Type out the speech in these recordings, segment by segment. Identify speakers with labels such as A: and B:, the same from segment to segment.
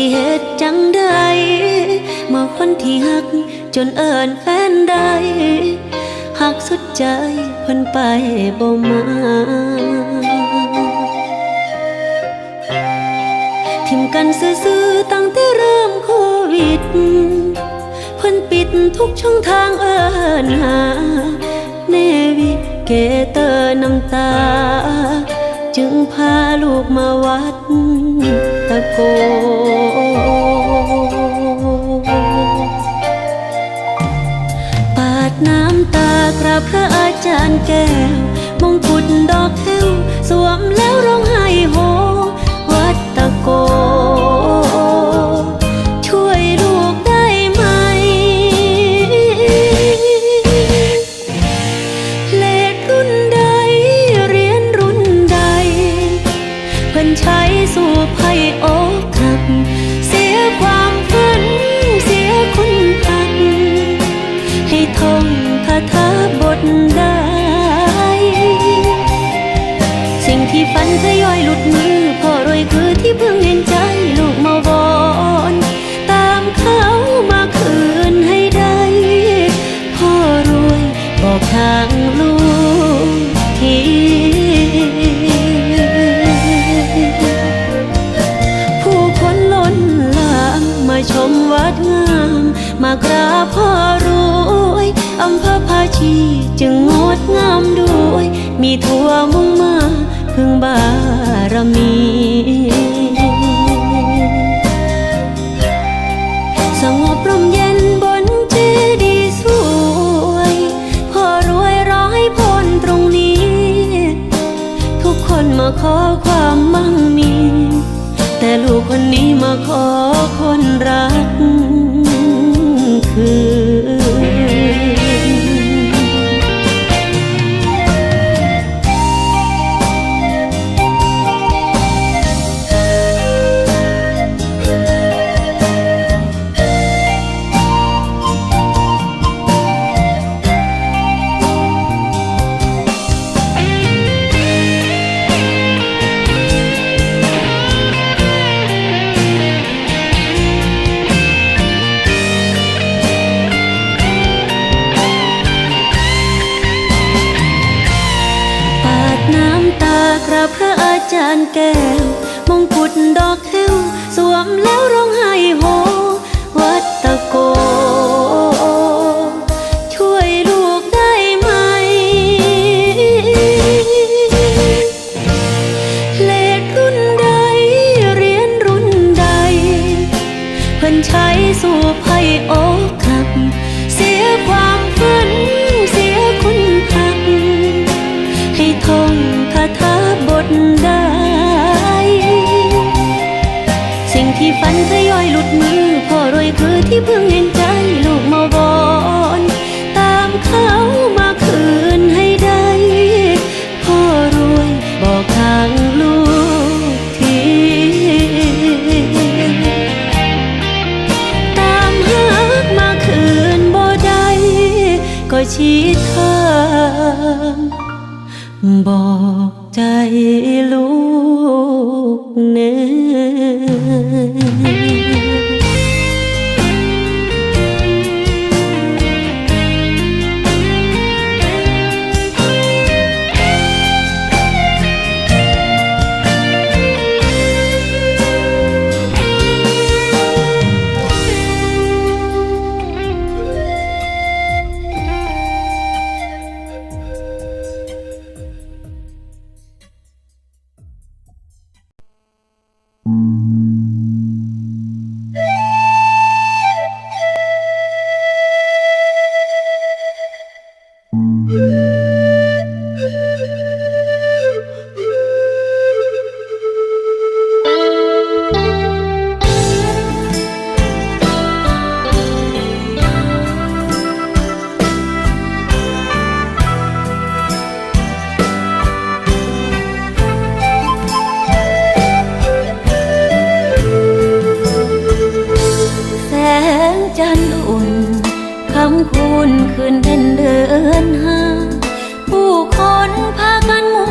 A: สิเหตุจังใดเมื่อคนที่หัก จนเอิญแฟนได้หักสุดใจเพิ่นไปบ่มาทิมกันซื่อๆตั้งแต่เริ่มโควิด เพิ่นปิดทุกช่องทางเอิญหา เนวิเกเตอร์น้ำตา จึงพาลูกมาวัดตะโก ปาดน้ำตากราบพระอาจารย์แก้วากราบพระอาจารย์แก้ว มงกุฎดอกแห้ว สวมแล้วร้องไห้โห วัดตะโก ชี้ทางบอกใจลูกเนื้อ คืนเป็นเดินหาผู้คนพากันมุ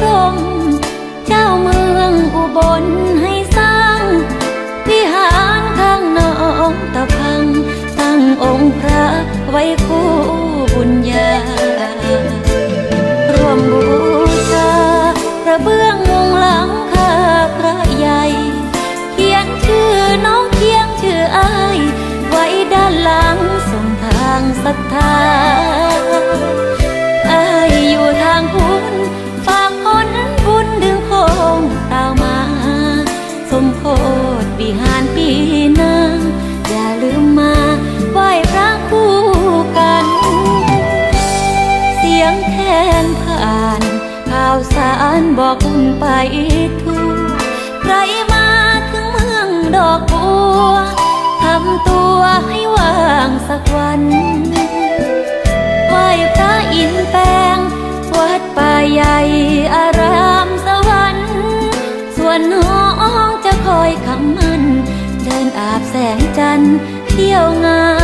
A: พรมเจ้าเมืองอุบลให้สร้างวิหารข้างหนองตะพัง ตั้งองค์พระไว้คู่บุญญาร่วมบูช สักวันไหว้พระอินแปงวัดป่าใหญ่อารามสวรรค์ส่วนน้องจะคอยคำมัน เดินอาบแสงจันทร์เที่ยวงาน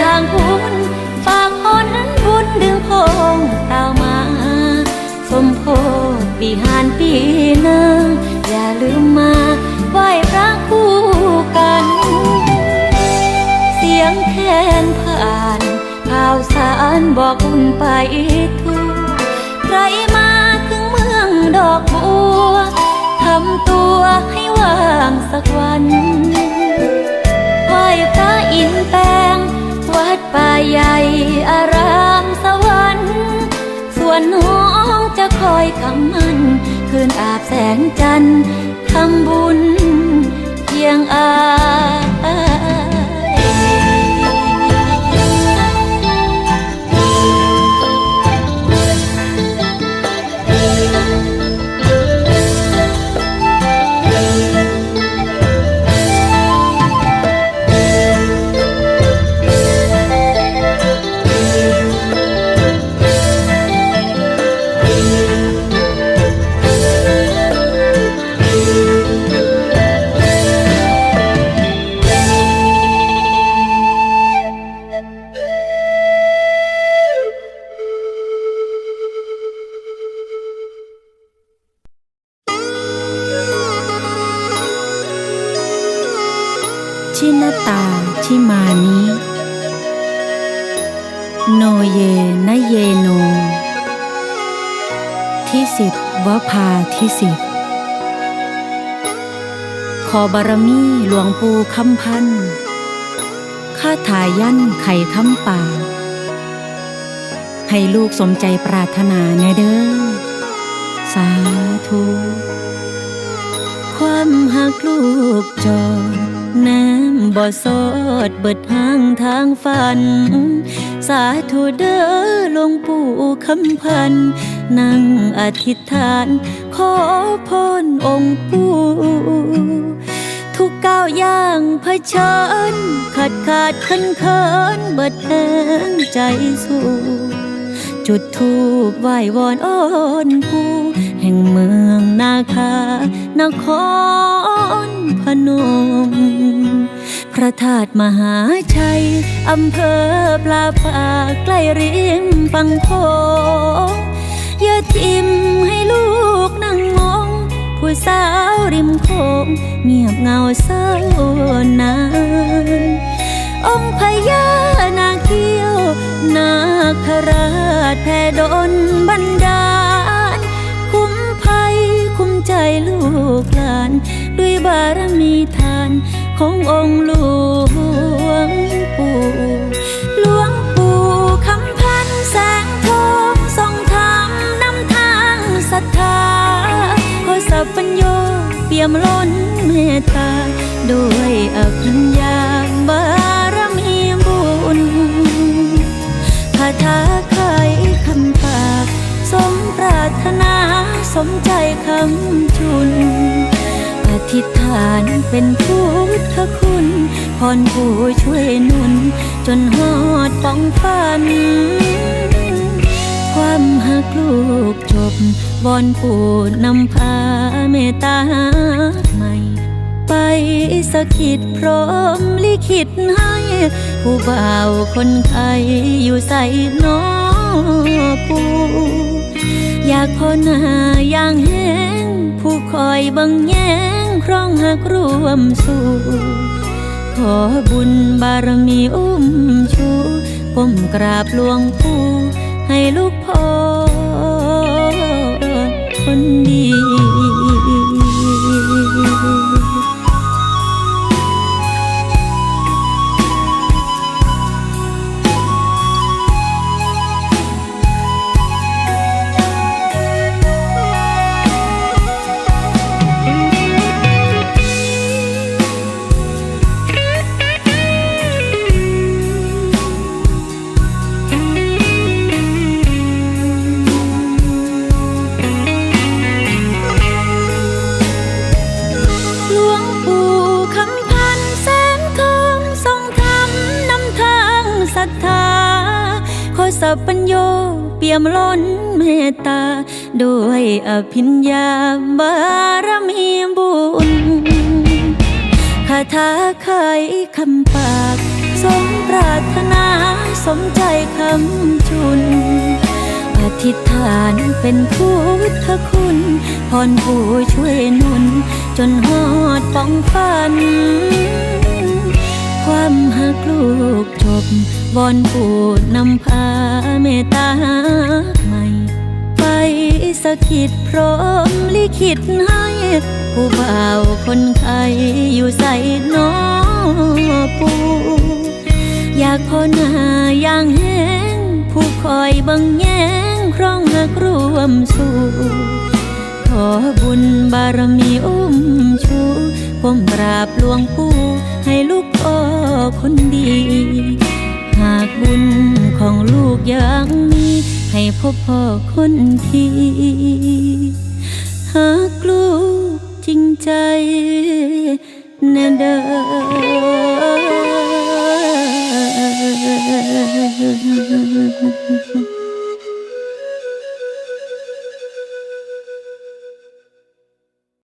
A: ทางพุนฝากผลบุญดึงพงตามา สมโพธิวิหารปีหน้าอย่าลืมมาไหว้พระคู่กัน เสียงแคนผ่านข่าวสารบอกอุ่นไปทั่วใครมาถึงเมืองดอกบัวทำตัวให้ว่างสักวัน คำมันคืนอาบแสงจันทร์ทำบุญเพียงอา
B: ชินตาชิมานิโนเยนเยโนทิสิทธวภาทิสิทธขอบารมีหลวงปู่คำพันข้าถายันไข่คำป่า ให้ลูกสมใจปรารถนาแนเด้อ สาธุ
A: ความหักลูกจอ น้ำบ่อสดเบิดห้างทางฝัน สาธุเด้อหลวงปู่คำพัน นั่งอธิษฐาน ขอพรองค์ปู่ทุกก้าวย่างเผชิญขาดขาดขันเขินเบิดแหงใจสู้ จุดทูบไหว้วอนอ้อนผู้ แห่งเมืองนาคานครพนม พระธาตุมหาชัย อำเภอปลาปากใกล้ริมฝั่งโขงอย่าทิมให้ลูกนั่งมองผู้สาวริมโขงเงียบเงาเศร้านานองค์พญานาคเกี้ยว นาคราชแผ่ดลบันดา ลูกหลาน ด้วยบารมีทานขององค์หลวงปู่หลวงปู่คำพันแสงทองทรงธรรมนำทางศรัทธาขอยสับปัญโยเปี่ยมล้นเมตตา ด้วยอภิญญา สมใจคำจุน อธิษฐานเป็นพุทธคุณพรผู้ช่วยนุน จนหอดป้องฝัน ความหักลูกจบวอนปู่นำพาเมตตาใหม่ ไปสกิดพร้อมลิขิตให้ ผู้บ่าวคนไทยอยู่ใส่นอปู อยากพอหน้าอย่างแห้ง ผู้คอยบังแยงครองหักร่วมสู่ขอบุญบารมีอุ้มชูก้มกราบหลวงปู่ให้ลูกพ่อคนดี ยมล้นเมตตา ด้วยอภิญญาบารมีบุญคาถาไขคำปาก สมปรารถนาสมใจคำจุน อธิษฐานเป็นพุทธคุณพรผู้ช่วยนุน จนหอดป้องฝัน ความหักลูกจบ วอนปู่นำพาเมตตาใหม่ ไปสกิดพร้อมลิขิตให้ ผู้บ่าวคนไทยอยู่ใส่นอปูอยากพอหน้าอย่างแห้ง ผู้คอยบังแยงครองหักร่วมสู่ขอบุญบารมีอุ้มชูก้มกราบหลวงปู่ให้ลู กองลูกยังมีให้พบพ่อคนที่หากลูกจริงใจแน่เด้อ